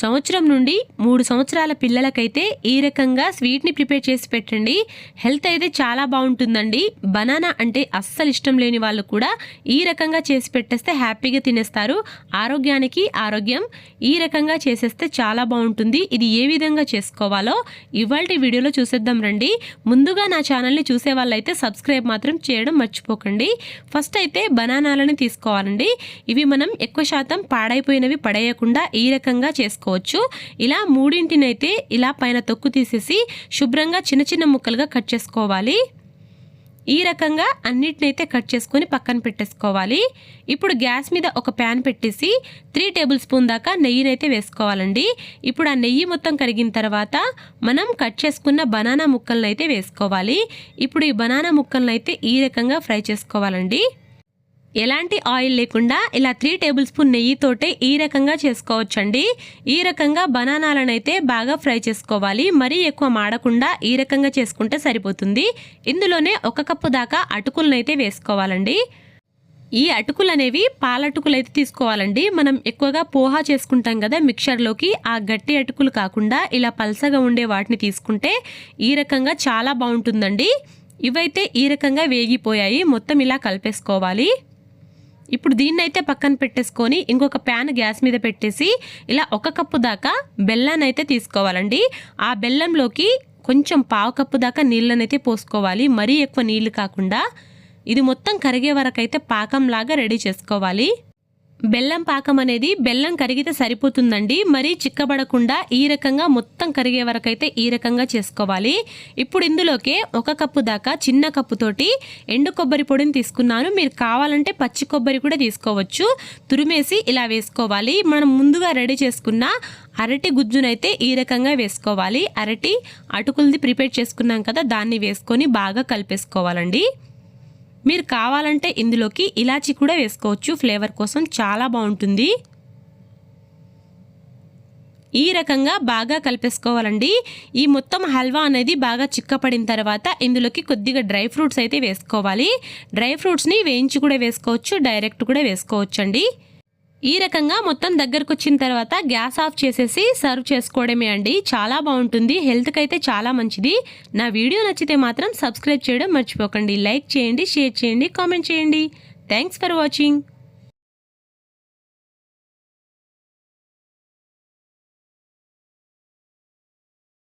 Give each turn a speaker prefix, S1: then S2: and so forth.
S1: సంవత్సరం నుండి మూడు సంవత్సరాల పిల్లలకైతే ఈ రకంగా స్వీట్ని ప్రిపేర్ చేసి పెట్టండి. హెల్త్ అయితే చాలా బాగుంటుందండి. బనానా అంటే అస్సలు ఇష్టం లేని వాళ్ళు కూడా ఈ రకంగా చేసి పెట్టేస్తే హ్యాపీగా తినేస్తారు. ఆరోగ్యానికి ఆరోగ్యం ఈ రకంగా చేసేస్తే చాలా బాగుంటుంది. ఇది ఏ విధంగా చేసుకోవాలో ఇవాళ వీడియోలో చూసేద్దాం రండి. ముందుగా నా ఛానల్ని చూసే వాళ్ళైతే సబ్స్క్రైబ్ మాత్రం చేయడం మర్చిపోకండి. ఫస్ట్ అయితే బనానాలని తీసుకోవాలండి. ఇవి మనం ఎక్కువ శాతం పాడైపోయినవి పడేయకుండా ఈ రకంగా చేసుకోవచ్చు ఇలా మూడింటినైతే ఇలా పైన తొక్కు తీసేసి శుభ్రంగా చిన్న చిన్న ముక్కలుగా కట్ చేసుకోవాలి. ఈ రకంగా అన్నిటినైతే కట్ చేసుకొని పక్కన పెట్టేసుకోవాలి. ఇప్పుడు గ్యాస్ మీద ఒక ప్యాన్ పెట్టేసి త్రీ టేబుల్ స్పూన్ దాకా నెయ్యినైతే వేసుకోవాలండి. ఇప్పుడు ఆ నెయ్యి మొత్తం కరిగిన తర్వాత మనం కట్ చేసుకున్న బనానా ముక్కలను అయితే వేసుకోవాలి. ఇప్పుడు ఈ బనానా ముక్కలను అయితే ఈ రకంగా ఫ్రై చేసుకోవాలండి. ఎలాంటి ఆయిల్ లేకుండా ఇలా త్రీ టేబుల్ స్పూన్ నెయ్యితోటే ఈ రకంగా చేసుకోవచ్చండి. ఈ రకంగా బనానాలను అయితే బాగా ఫ్రై చేసుకోవాలి. మరీ ఎక్కువ మాడకుండా ఈ రకంగా చేసుకుంటే సరిపోతుంది. ఇందులోనే ఒక కప్పు దాకా అటుకులనైతే వేసుకోవాలండి. ఈ అటుకులు అనేవి పాలటుకులు అయితే తీసుకోవాలండి. మనం ఎక్కువగా పోహా చేసుకుంటాం కదా మిక్చర్లోకి. ఆ గట్టి అటుకులు కాకుండా ఇలా పల్సగా ఉండే వాటిని తీసుకుంటే ఈ రకంగా చాలా బాగుంటుందండి. ఇవైతే ఈ రకంగా వేగిపోయాయి. మొత్తం ఇలా కలిపేసుకోవాలి. ఇప్పుడు దీన్ని అయితే పక్కన పెట్టేసుకొని ఇంకొక ప్యాన్ గ్యాస్ మీద పెట్టేసి ఇలా ఒక కప్పు దాకా బెల్లాన్ని అయితే తీసుకోవాలండి. ఆ బెల్లంలోకి కొంచెం పావు కప్పు దాకా నీళ్ళనైతే పోసుకోవాలి. మరీ ఎక్కువ నీళ్ళు కాకుండా ఇది మొత్తం కరిగే వరకు అయితే పాకంలాగా రెడీ చేసుకోవాలి. బెల్లం పాకం అనేది బెల్లం కరిగితే సరిపోతుందండి. మరీ చిక్కబడకుండా ఈ రకంగా మొత్తం కరిగే వరకైతే ఈ రకంగా చేసుకోవాలి. ఇప్పుడు ఇందులోకే ఒక కప్పు దాకా చిన్న కప్పుతోటి ఎండు కొబ్బరి పొడిని తీసుకున్నాను. మీరు కావాలంటే పచ్చి కొబ్బరి కూడా తీసుకోవచ్చు. తురిమేసి ఇలా వేసుకోవాలి. మనం ముందుగా రెడీ చేసుకున్న అరటి గుజ్జునైతే ఈ రకంగా వేసుకోవాలి. అరటి అటుకులది ప్రిపేర్ చేసుకున్నాం కదా దాన్ని వేసుకొని బాగా కలిపేసుకోవాలండి. మీరు కావాలంటే ఇందులోకి ఇలాచి కూడా వేసుకోవచ్చు. ఫ్లేవర్ కోసం చాలా బాగుంటుంది. ఈ రకంగా బాగా కలిపేసుకోవాలండి. ఈ మొత్తం హల్వా అనేది బాగా చిక్కపడిన తర్వాత ఇందులోకి కొద్దిగా డ్రై ఫ్రూట్స్ అయితే వేసుకోవాలి. డ్రై ఫ్రూట్స్ని వేయించి కూడా వేసుకోవచ్చు. డైరెక్ట్ కూడా వేసుకోవచ్చు అండి ఈ రకంగా మొత్తం దగ్గరకు వచ్చిన తర్వాత గ్యాస్ ఆఫ్ చేసేసి సర్వ్ చేసుకోవడమే అండి. చాలా బాగుంటుంది. హెల్త్కి అయితే చాలా మంచిది. నా వీడియో నచ్చితే మాత్రం సబ్స్క్రైబ్ చేయడం మర్చిపోకండి. లైక్ చేయండి షేర్ చేయండి కామెంట్ చేయండి. Thanks for watching.